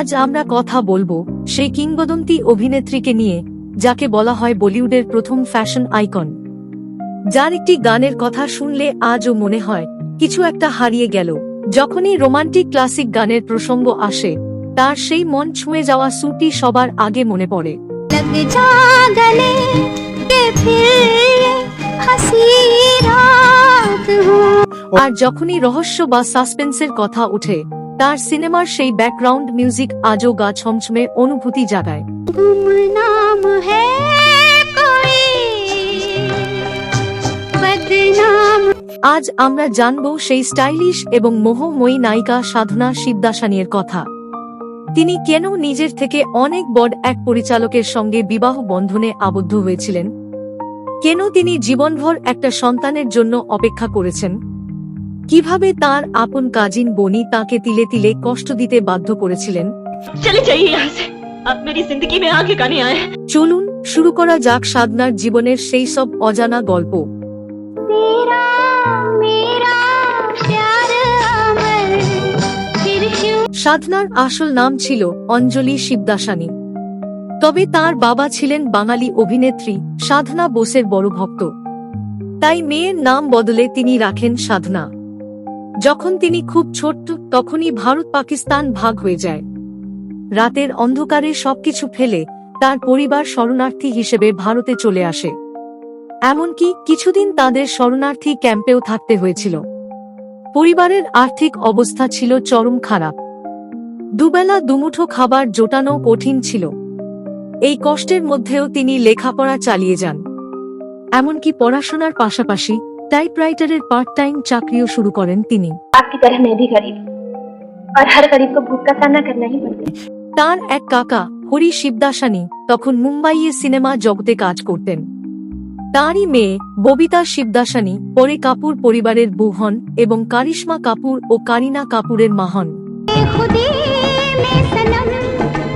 আজ আমরা কথা বলব সেই কিংবদন্তি অভিনেত্রীকে নিয়ে যাকে বলা হয় বলিউডের প্রথম ফ্যাশন আইকন। যার একটি গানের কথা শুনলে আজও মনে হয় কিছু একটা হারিয়ে গেল। যখনই রোমান্টিক ক্লাসিক গানের প্রসঙ্গ আসে তার সেই মন ছুঁয়ে যাওয়া সুটি সবার আগে মনে পড়ে। আর যখনই রহস্য বা সাসপেন্সের কথা ওঠে তার সিনেমার সেই ব্যাকগ্রাউন্ড মিউজিক আজও গা ছমছমে অনুভূতি জাগায়। আজ আমরা জানব সেই স্টাইলিশ এবং মোহময়ী নায়িকা সাধনা শিবদাসানীর কথা। তিনি কেন নিজের থেকে অনেক বড় এক পরিচালকের সঙ্গে বিবাহ বন্ধনে আবদ্ধ হয়েছিলেন? কেন তিনি জীবনভর একটা সন্তানের জন্য অপেক্ষা করেছেন? কীভাবে তার আপন কাজিন বনি তাকে তিলে তিলে কষ্ট দিতে বাধ্য করেছিলেন? চলুন শুরু করা যাক সাধনার জীবনের সেই সব অজানা গল্প। সাধনার আসল নাম ছিল অঞ্জলি শিবদাসানী। তবে তার বাবা ছিলেন বাঙালি অভিনেত্রী সাধনা বোসের বড় ভক্ত। তাই মেয়ের নাম বদলে তিনি রাখেন সাধনা। যখন তিনি খুব ছোট্ট, তখনই ভারত পাকিস্তান ভাগ হয়ে যায়। রাতের অন্ধকারে সবকিছু ফেলে তার পরিবার শরণার্থী হিসেবে ভারতে চলে আসে। এমনকি কিছুদিন তাদের শরণার্থী ক্যাম্পেও থাকতে হয়েছিল। পরিবারের আর্থিক অবস্থা ছিল চরম খারাপ। দুবেলা দুমুঠো খাবার জোটানো কঠিন ছিল। এই কষ্টের মধ্যেও তিনি লেখাপড়া চালিয়ে যান। এমনকি পড়াশোনার পাশাপাশি টাইপরাইটারের পার্ট টাইম চাকরিও শুরু করেন তিনি आपकी तरह मैं भी गरीब हूँ। और हर गरीब को भूख का सामना करना ही पड़ता है তার এক কাকা হরি শিবদাসানী তখন মুম্বাইয়ে সিনেমা জগতে কাজ করতেন তাঁরই মেয়ে ববিতা শিবদাসানী পরে কাপুর পরিবারের বউ হন এবং কারিশ্মা কাপুর ও কারিনা কাপুরের মা হন खुदी में सनम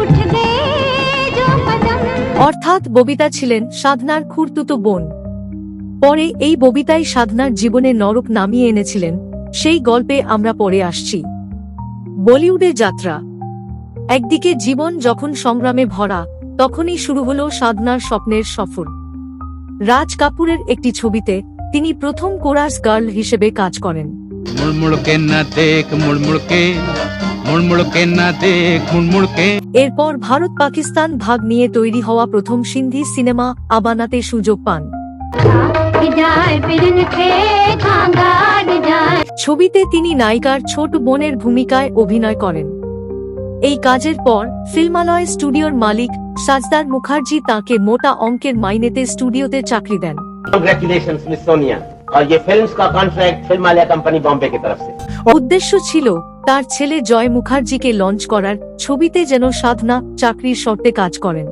उठ गए जो कदम অর্থাৎ ববিতা ছিলেন সাধনার খুঁড়তুতো বোন পরে এই ববিতাই সাধনার জীবনে নরক নামিয়ে এনেছিলেন সেই গল্পে আমরা পরে আসছি। বলিউডে যাত্রা। একদিকে জীবন যখন সংগ্রামে ভরা তখনই শুরু হল সাধনার স্বপ্নের সফর। রাজ কাপুরের একটি ছবিতে তিনি প্রথম কোরাস গার্ল হিসেবে কাজ করেন। এরপর ভারত পাকিস্তান ভাগ নিয়ে তৈরি হওয়া প্রথম সিন্ধি সিনেমা আবানাতে সুযোগ পান। ছবিতে তিনি নায়িকার ছোট বোনের ভূমিকায় অভিনয় করেন। এই কাজের পর ফিল্মালয় স্টুডিওর মালিক সাজদার মুখার্জি তাকে মোটা অঙ্কের মাইনেতে স্টুডিওতে চাকরি দেন। উদ্দেশ্য ছিল তার ছেলে জয় মুখার্জিকে লঞ্চ করার ছবিতে যেন সাধনা চাকরির শর্তে কাজ করেন।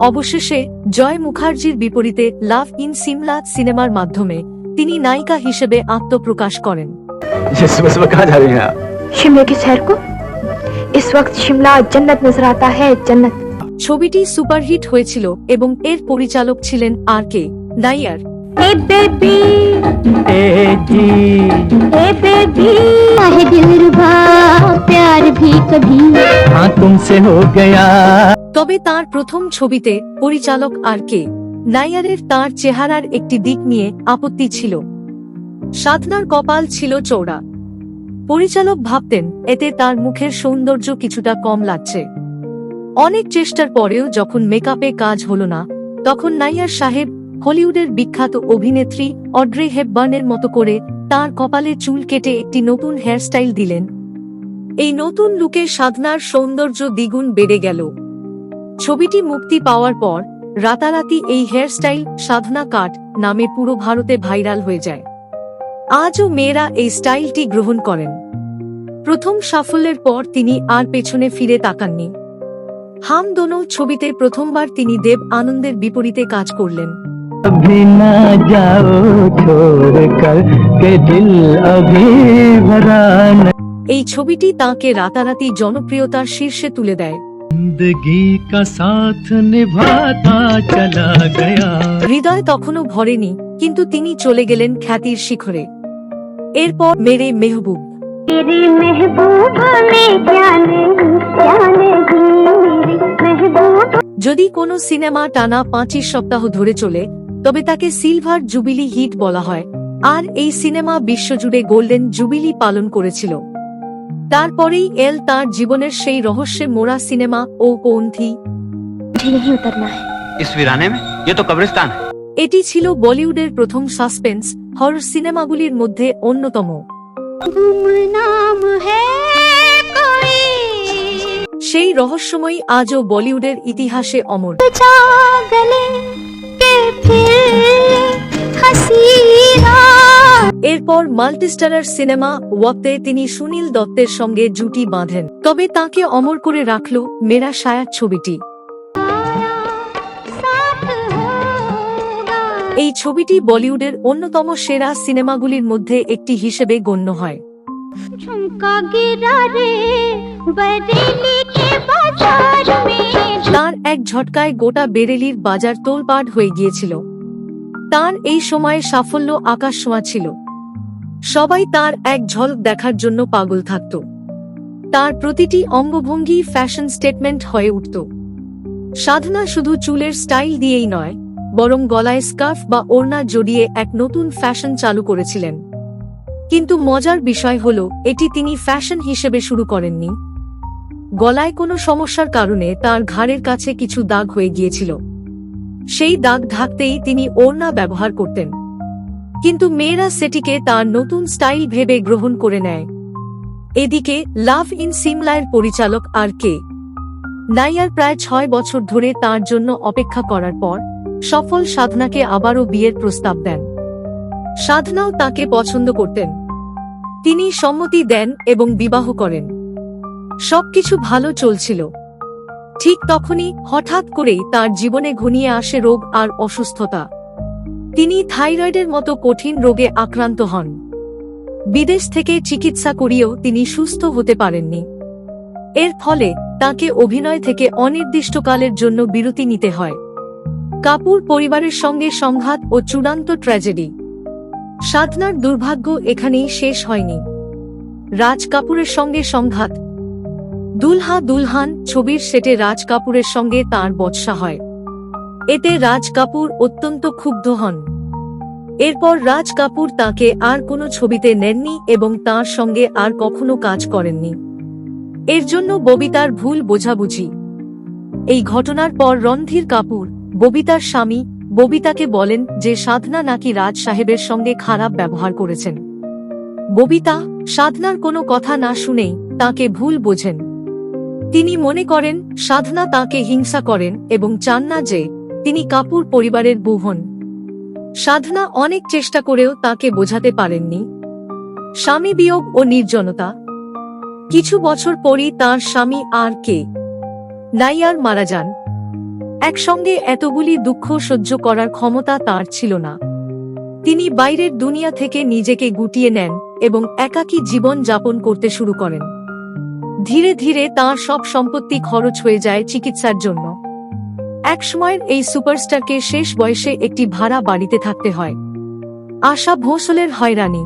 অবশেষে জয় মুখার্জির বিপরীতে লাভ ইন সিমলা সিনেমার মাধ্যমে তিনি নায়িকা হিসেবে আত্মপ্রকাশ করেন। ছবিটি সুপারহিট হয়েছিল এবং এর পরিচালক ছিলেন আর কে নাইয়ার। Hey জি hey বেবি hey দিল। कभी हाँ तुमसे हो गया তবে তার প্রথম ছবিতে পরিচালক আর কে নাইয়ারের তার চেহারার একটি দিক নিয়ে আপত্তি ছিল সাধনার কপাল ছিল চৌড়া পরিচালক ভাবতেন এতে তার মুখের সৌন্দর্য কিছুটা কম লাগছে অনেক চেষ্টার পরেও যখন মেকআপে কাজ হলো না তখন নাইয়ার সাহেব হলিউডের বিখ্যাত অভিনেত্রী অড্রে হেপবার্নের মতো করে তার কপালে চুল কেটে একটি নতুন হেয়ারস্টাইল দিলেন এই নতুন লুকে সাধনার সৌন্দর্য দ্বিগুণ বেড়ে গেল ছবিটি মুক্তি পাওয়ার পর রাতারাতি এই হেয়ারস্টাইল সাধনা কাট নামে পুরো ভারতে ভাইরাল হয়ে যায় আজও মেয়েরা এই স্টাইলটি গ্রহণ করেন প্রথম সাফল্যের পর তিনি আর পেছনে ফিরে তাকাননি হাম দোনো ছবিতে প্রথমবার তিনি দেব আনন্দের বিপরীতে কাজ করলেন अभी ना जाओ छोड़ कर के दिल अभी भरा न এই ছবিটি তাকে রাতারাতি জনপ্রিয়তার শীর্ষে তুলে দেয়। হৃদয় তখনও ভরেনি কিন্তু তিনি চলে গেলেন খ্যাতির শিখরে। এরপর মেরে মেহবুব। যদি কোনো সিনেমা টানা পাঁচিশ সপ্তাহ ধরে চলে তবে তাকে সিলভার জুবিলি হিট বলা হয়। আর এই সিনেমা বিশ্বজুড়ে গোল্ডেন জুবিলি পালন করেছিল। তারপরেই এল তার জীবনের সেই রহস্যে মোড়া সিনেমা ও কোন্থি। এটি ছিল বলিউডের প্রথম সাসপেন্স হর সিনেমাগুলির মধ্যে অন্যতম। সেই রহস্যময় আজও বলিউডের ইতিহাসে অমর। এরপর মাল্টিস্টারার সিনেমা ওয়াপ্তে তিনি সুনীল দত্তের সঙ্গে জুটি বাঁধেন। তবে তাকে অমর করে রাখল মেরা সায়া ছবিটি। এই ছবিটি বলিউডের অন্যতম সেরা সিনেমাগুলির মধ্যে একটি হিসেবে গণ্য হয়। তার এক ঝটকায় গোটা বেরেলির বাজার তোলপাট হয়ে গিয়েছিল। তার এই সময়ে সাফল্য আকাশ ছোঁয়া ছিল। সবাই তার এক ঝলক দেখার জন্য পাগল থাকত। তার প্রতিটি অঙ্গভঙ্গি ফ্যাশন স্টেটমেন্ট হয়ে উঠত। সাধনা শুধু চুলের স্টাইল দিয়েই নয়, বরং গলায় স্কার্ফ বা ওড়না জড়িয়ে এক নতুন ফ্যাশন চালু করেছিলেন। কিন্তু মজার বিষয় হল, এটি তিনি ফ্যাশন হিসেবে শুরু করেননি। গলায় কোনো সমস্যার কারণে তার ঘাড়ের কাছে কিছু দাগ হয়ে গিয়েছিল। সেই দাগ ঢাকতেই তিনি ওড়না ব্যবহার করতেন। কিন্তু মেয়েরা সেটিকে তার নতুন স্টাইল ভেবে গ্রহণ করে নেয়। এদিকে, লাভ ইন সিমলার পরিচালক আর কে। নাইয়ার প্রায় ছয় বছর ধরে তার জন্য অপেক্ষা করার পর, সফল সাধনাকে আবারও বিয়ের প্রস্তাব দেন। সাধনাও তাকে পছন্দ করতেন। তিনি সম্মতি দেন এবং বিবাহ করেন। সবকিছু ভালো চলছিল। ঠিক তখনই হঠাৎ করেই তার জীবনে ঘনিয়ে আসে রোগ আর অসুস্থতা। তিনি থাইরয়েডের মতো কঠিন রোগে আক্রান্ত হন। বিদেশ থেকে চিকিৎসা করিয়েও তিনি সুস্থ হতে পারেননি। এর ফলে তাকে অভিনয় থেকে অনির্দিষ্টকালের জন্য বিরতি নিতে হয়। কাপুর পরিবারের সঙ্গে সংঘাত ও চূড়ান্ত ট্র্যাজেডি। সাধনার দুর্ভাগ্য এখানেই শেষ হয়নি। রাজ কাপুরের সঙ্গে সংঘাত দুলহা দুলহান ছবির সেটে রাজ কাপুরের সঙ্গে তার বৎসা হয়। এতে রাজ কাপুর অত্যন্ত ক্ষুব্ধ হন। এরপর রাজ কাপুর তাকে আর কোনো ছবিতে নেননি এবং তার সঙ্গে আর কখনো কাজ করেননি। এর জন্য ববিতার ভুল বোঝাবুঝি। এই ঘটনার পর রণধীর কাপুর, ববিতার স্বামী, ববিতাকে বলেন যে সাধনা নাকি রাজ সাহেবের সঙ্গে খারাপ ব্যবহার করেছেন। ববিতা, সাধনার কোনো কথা না শুনেই তাকে ভুল বোঝেন। তিনি মনে করেন, সাধনা তাকে হিংসা করেন এবং চান না যে, তিনি কাপুর পরিবারের বউ হন। সাধনা অনেক চেষ্টা করেও তাকে বোঝাতে পারেননি। স্বামী বিয়োগ ও নির্জনতা। কিছু বছর পরই তার স্বামী আর কে? নাইয়ার মারা যান। একসঙ্গে এতগুলি দুঃখ সহ্য করার ক্ষমতা তার ছিল না। তিনি বাইরের দুনিয়া থেকে নিজেকে গুটিয়ে নেন এবং একাকী জীবন যাপন করতে শুরু করেন। ধীরে ধীরে তার সব সম্পত্তি খরচ হয়ে যায় চিকিৎসার জন্য। একসময়ের এই সুপারস্টারকে শেষ বয়সে একটি ভাড়া বাড়িতে থাকতে হয়। আশা ভোঁসলের হয়রানি।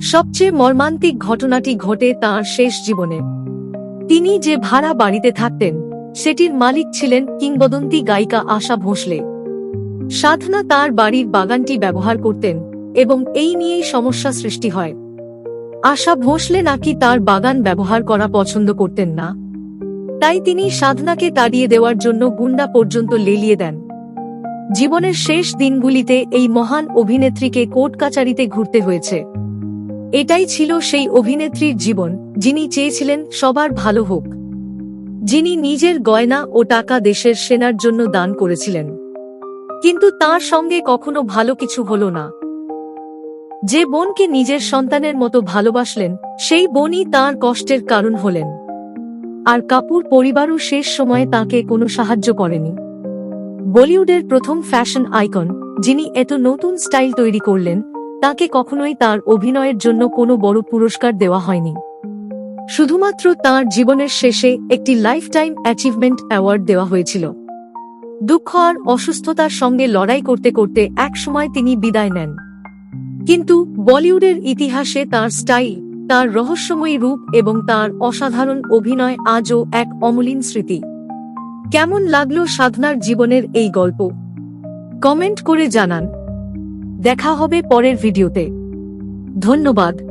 সবচেয়ে মর্মান্তিক ঘটনাটি ঘটে তার শেষ জীবনে। তিনি যে ভাড়া বাড়িতে থাকতেন, সেটির মালিক ছিলেন কিংবদন্তি গায়িকা আশা ভোঁসলে। সাধনা তার বাড়ির বাগানটি ব্যবহার করতেন এবং এই নিয়েই সমস্যা সৃষ্টি হয়। আশা ভোঁসলে নাকি তার বাগান ব্যবহার করা পছন্দ করতেন না। তাই তিনি সাধনাকে তাড়িয়ে দেওয়ার জন্য গুন্ডা পর্যন্ত লেলিয়ে দেন। জীবনের শেষ দিনগুলিতে এই মহান অভিনেত্রীকে কোর্ট কাচারিতে ঘুরতে হয়েছে। এটাই ছিল সেই অভিনেত্রীর জীবন, যিনি চেয়েছিলেন সবার ভালো হোক। যিনি নিজের গয়না ও টাকা দেশের সেনার জন্য দান করেছিলেন। কিন্তু তার সঙ্গে কখনো ভালো কিছু হল না। যে বোনকে নিজের সন্তানের মতো ভালোবাসলেন, সেই বোনই তার কষ্টের কারণ হলেন। আর কাপুর পরিবারও শেষ সময়ে তাকে কোনো সাহায্য করেনি। বলিউডের প্রথম ফ্যাশন আইকন, যিনি এত নতুন স্টাইল তৈরি করলেন, তাকে কখনোই তার অভিনয়ের জন্য কোনো বড় পুরস্কার দেওয়া হয়নি। শুধুমাত্র তার জীবনের শেষে একটি লাইফটাইম অ্যাচিভমেন্ট অ্যাওয়ার্ড দেওয়া হয়েছিল। দুঃখ আর অসুস্থতার সঙ্গে লড়াই করতে করতে একসময় তিনি বিদায় নেন। কিন্তু বলিউডের ইতিহাসে তার স্টাইল, তার রহস্যময়ী রূপ এবং তার অসাধারণ অভিনয় আজও এক অমলিন স্মৃতি। কেমন লাগল সাধনার জীবনের এই গল্প? কমেন্ট করে জানান। দেখা হবে পরের ভিডিওতে। ধন্যবাদ।